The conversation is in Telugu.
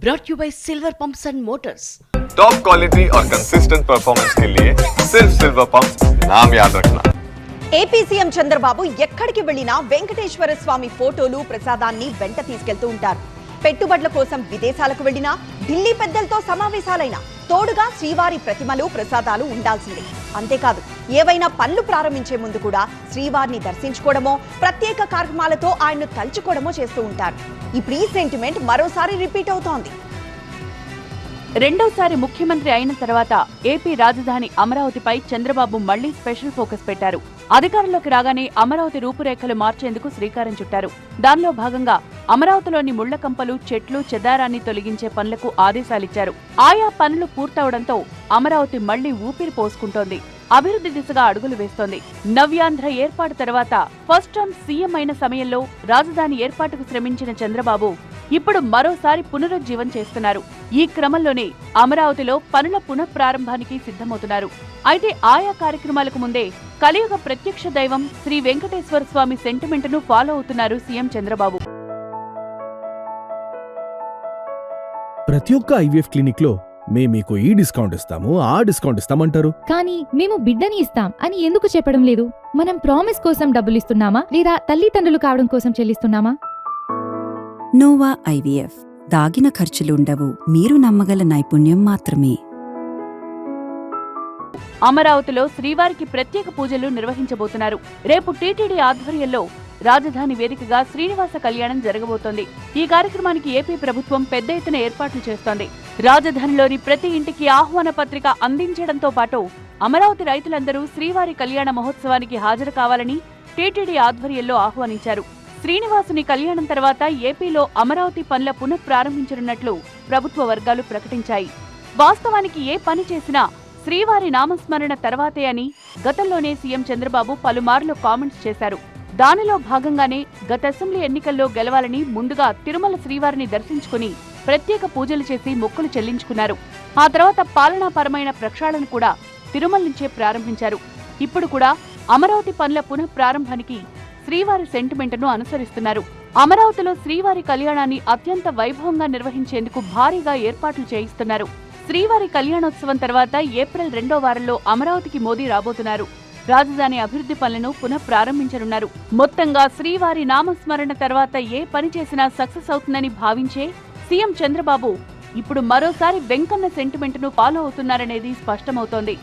brought you by Silver Pumps and Motors. Top quality और कंसिस्टेंट परफॉर्मेंस के लिए सिर्फ सिल्वर पंप नाम याद रखना ఏపీ సీఎం చంద్రబాబు ఎక్కడికి వెళ్ళినా వెంకటేశ్వర స్వామి ఫోటోలు ప్రసాదాన్ని వెంట తీసుకెళ్తూ ఉంటారు పెట్టుబడుల కోసం విదేశాలకు వెళ్ళినా ఢిల్లీ పెద్దలతో సమావేశాలైనా తోడుగా శ్రీవారి ప్రతిమలు ప్రసాదాలు ఉండాల్సిందే అంతేకాదు ఏవైనా పనులు ప్రారంభించే ముందు కూడా శ్రీవారిని దర్శించుకోవడమో ప్రత్యేక కార్యక్రమాలతో ఆయన్ను తలుచుకోవడమో చేస్తూ ఉంటారు. ఇప్పుడు ఈ సెంటిమెంట్ మరోసారి రిపీట్ అవుతోంది. రెండోసారి ముఖ్యమంత్రి అయిన తర్వాత ఏపీ రాజధాని అమరావతిపై చంద్రబాబు మళ్ళీ స్పెషల్ ఫోకస్ పెట్టారు. అధికారంలోకి రాగానే అమరావతి రూపురేఖలు మార్చేందుకు శ్రీకారం చుట్టారు. దానిలో భాగంగా అమరావతిలోని ముళ్ళ కంపలు చెట్లు చెదారాన్ని తొలగించే పనులకు ఆదేశాలిచ్చారు. ఆయా పనులు పూర్తవడంతో అమరావతి మళ్ళీ ఊపిరి పోసుకుంటోంది. అభివృద్ధి దిశగా అడుగులు వేస్తోంది. నవ్యాంధ్ర ఏర్పాటు తర్వాత ఫస్ట్ టైం సీఎం అయిన సమయంలో రాజధాని ఏర్పాటుకు శ్రమించిన చంద్రబాబు ఇప్పుడు మరోసారి పునరుజ్జీవం చేస్తున్నారు. ఈ క్రమంలోనే అమరావతిలో పనుల పునఃప్రారంభానికి సిద్ధమవుతున్నారు. అయితే ఆయా కార్యక్రమాలకు ముందే కలియుగ ప్రత్యక్ష దైవం శ్రీ వెంకటేశ్వర స్వామి సెంటిమెంట్ను ఫాలో అవుతున్నారు సీఎం చంద్రబాబు. ప్రతి ఒక్క ఐవీఎఫ్ క్లినిక్లో మేము మీకు ఈ డిస్కౌంట్ ఇస్తాము ఆ డిస్కౌంట్ ఇస్తామంటారు. కానీ మేము బిడ్డని ఇస్తాం అని ఎందుకు చెప్పడం లేదు? మనం ప్రామిస్ కోసం డబ్బులు ఇస్తున్నామా? లేదా తల్లిదండ్రులు కావడం కోసం చెల్లిస్తున్నామా? Nova IVF. దాగిన ఖర్చులుండవు మీరు నమ్మగల నైపుణ్యం మాత్రమే. అమరావతిలో శ్రీవారికి ప్రత్యేక పూజలు నిర్వహించబోతున్నారు. రేపు టీటీడీ ఆధ్వర్యంలో రాజధాని వేదికగా శ్రీనివాస కళ్యాణం జరగబోతోంది. ఈ కార్యక్రమానికి ఏపీ ప్రభుత్వం పెద్ద ఎత్తున ఏర్పాట్లు చేస్తోంది. రాజధానిలోని ప్రతి ఇంటికి ఆహ్వాన పత్రిక అందించడంతో పాటు అమరావతి రైతులందరూ శ్రీవారి కళ్యాణ మహోత్సవానికి హాజరు కావాలని టీటీడీ ఆధ్వర్యంలో ఆహ్వానించారు. శ్రీనివాసుని కళ్యాణం తర్వాత ఏపీలో అమరావతి పనుల పునః ప్రారంభించనున్నట్లు ప్రభుత్వ వర్గాలు ప్రకటించాయి. వాస్తవానికి ఏ పని చేసినా శ్రీవారి నామస్మరణ తర్వాతే అని గతంలోనే సీఎం చంద్రబాబు పలుమార్లు కామెంట్స్ చేశారు. దానిలో భాగంగానే గత అసెంబ్లీ ఎన్నికల్లో గెలవాలని ముందుగా తిరుమల శ్రీవారిని దర్శించుకుని ప్రత్యేక పూజలు చేసి మొక్కులు చెల్లించుకున్నారు. ఆ తర్వాత పాలనాపరమైన ప్రక్షాళన కూడా తిరుమల నుంచే ప్రారంభించారు. ఇప్పుడు కూడా అమరావతి పనుల పునః ప్రారంభానికి శ్రీవారి సెంటిమెంట్ను అనుసరిస్తున్నారు. అమరావతిలో శ్రీవారి కళ్యాణాన్ని అత్యంత వైభవంగా నిర్వహించేందుకు భారీగా ఏర్పాట్లు చేయిస్తున్నారు. శ్రీవారి కళ్యాణోత్సవం తర్వాత ఏప్రిల్ రెండో వారంలో అమరావతికి మోదీ రాబోతున్నారు. రాజధాని అభివృద్ధి పనులను పునః ప్రారంభించనున్నారు. మొత్తంగా శ్రీవారి నామస్మరణ తర్వాత ఏ పని చేసినా సక్సెస్ అవుతుందని భావించే సీఎం చంద్రబాబు ఇప్పుడు మరోసారి వెంకన్న సెంటిమెంట్ను ఫాలో అవుతున్నారనేది స్పష్టమవుతోంది.